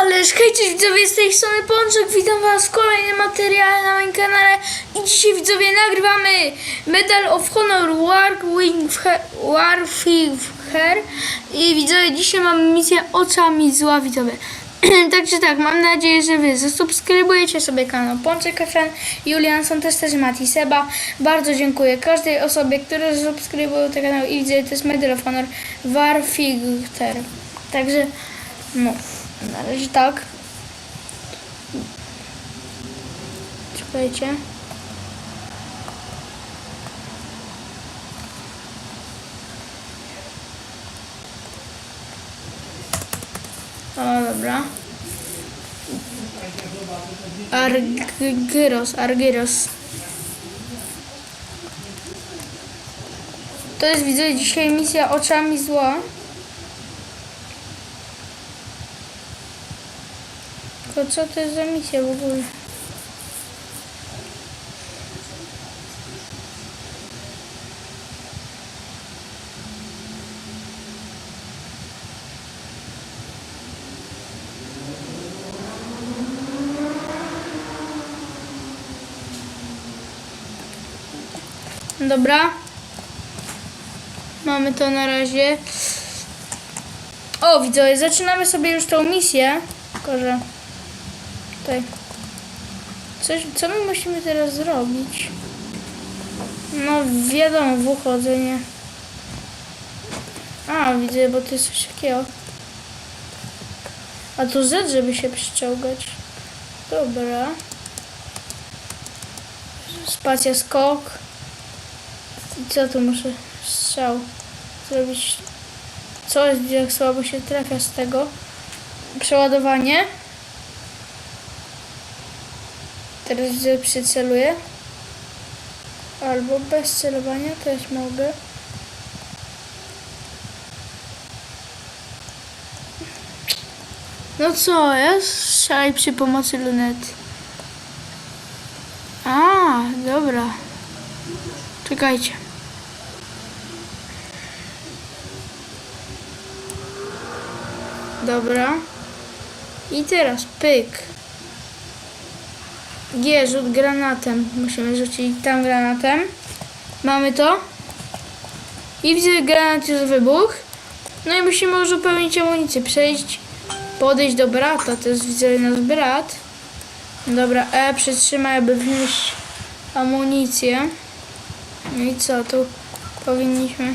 Ależ hejcie widzowie z tej strony Pączek, witam was w kolejnym materiale na moim kanale i dzisiaj widzowie nagrywamy Medal of Honor Warwing- i widzowie dzisiaj mamy misję oczami zła widzowie. Także tak, mam nadzieję, że wy zasubskrybujecie sobie kanał Pączek FN, Julian są też Mati Seba. Bardzo dziękuję każdej osobie, która zasubskrybuje ten kanał i widzę, to jest Medal of Honor Warfare. Także no, na razie tak. Czekajcie. O, dobra. Argyros, Argyros. To jest, widzę, dzisiaj misja oczami zła. Tylko co to jest za misja w ogóle? Dobra. Mamy to na razie. O, widzowie, zaczynamy sobie już tą misję. Tylko, że tutaj. Coś, co my musimy teraz zrobić? No, wiadomo, w uchodzenie. A, widzę, bo to jest coś takiego. A to Z, żeby się przyczołgać. Dobra. Spacja skok. I co tu muszę? Strzał. Zrobić. Co jest, jak słabo się trafia z tego? Przeładowanie. Teraz gdzie przyceluję. Albo bez celowania też mogę. No co jest? Strzelaj przy pomocy lunety. A, dobra. Czekajcie. Dobra. I teraz pyk. G, rzut granatem. Musimy rzucić tam granatem. Mamy to. I widzę granat już wybuch. No i musimy uzupełnić amunicję. Przejść, podejść do brata. To jest widzę nasz brat. Dobra, E przytrzymaj, aby wnieść amunicję. No i co tu powinniśmy...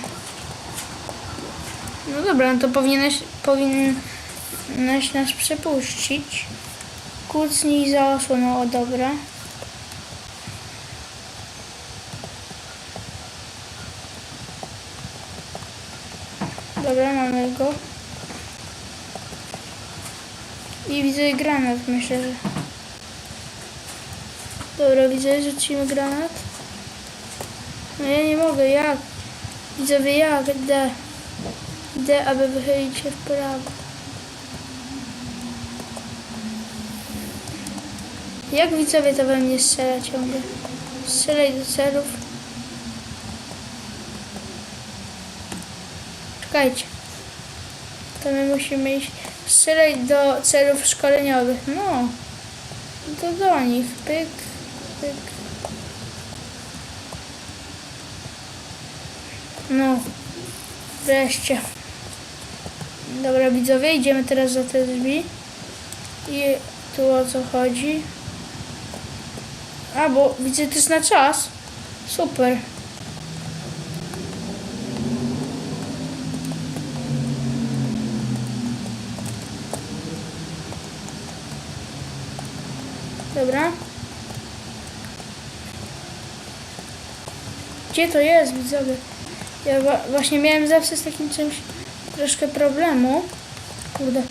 No dobra, no to powinieneś, powinnaś nas przepuścić. Kucnij za osłoną, o dobra. Dobra, mamy go. I widzę granat, myślę, że... Dobra, widzę, rzucimy granat. No ja nie mogę, jak? Widzowie, jak? D. D, aby wychylić się w prawo. Jak widzowie to we mnie strzela ciągle? Strzelaj do celów. Czekajcie. To my musimy iść. Strzelaj do celów szkoleniowych. No. To do nich. Pyk, pyk. No. Wreszcie. Dobra widzowie, idziemy teraz za te drzwi. I tu o co chodzi? A, bo widzę, to jest na czas. Super. Dobra. Gdzie to jest, widzowie? Ja właśnie miałem zawsze z takim czymś troszkę problemu. Kurde.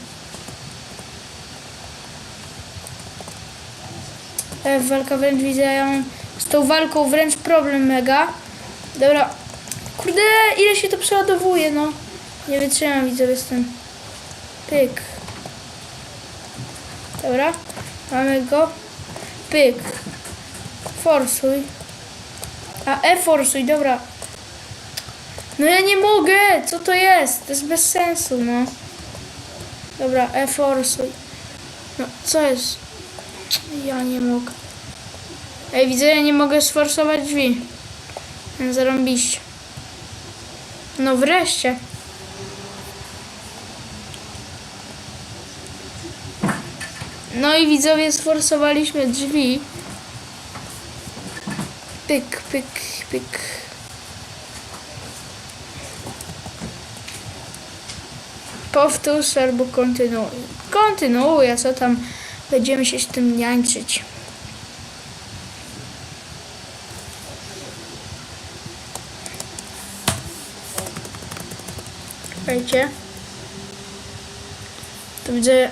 Walka wręcz widzę, ja mam z tą walką wręcz problem mega. Dobra. Kurde, ile się to przeładowuje, no. Nie wytrzymam widzowie z tym. Pyk. Dobra. Mamy go. Pyk. Forsuj. A E forsuj, dobra. No ja nie mogę! Co to jest? To jest bez sensu, no. Dobra, E forsuj. No, co jest? Ja nie mogę. Ej, widzę, ja nie mogę sforsować drzwi. Zarąbiście. No wreszcie. No i widzowie sforsowaliśmy drzwi. Pyk, pyk, pyk. Powtórz albo kontynuuj. Kontynuuj, a co tam będziemy się z tym niańczyć. Słuchajcie. Tu widzę...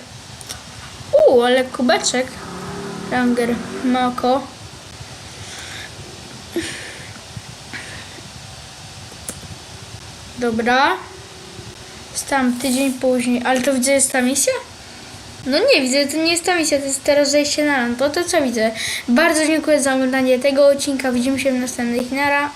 Uuu, ale kubeczek. Ranger Mako. Dobra. Stałem tydzień później. Ale to widzę, jest ta misja? No nie widzę, to nie jest ta misja, to jest teraz zejście na land. To to co widzę. Bardzo dziękuję za oglądanie tego odcinka. Widzimy się w następnych. Nara.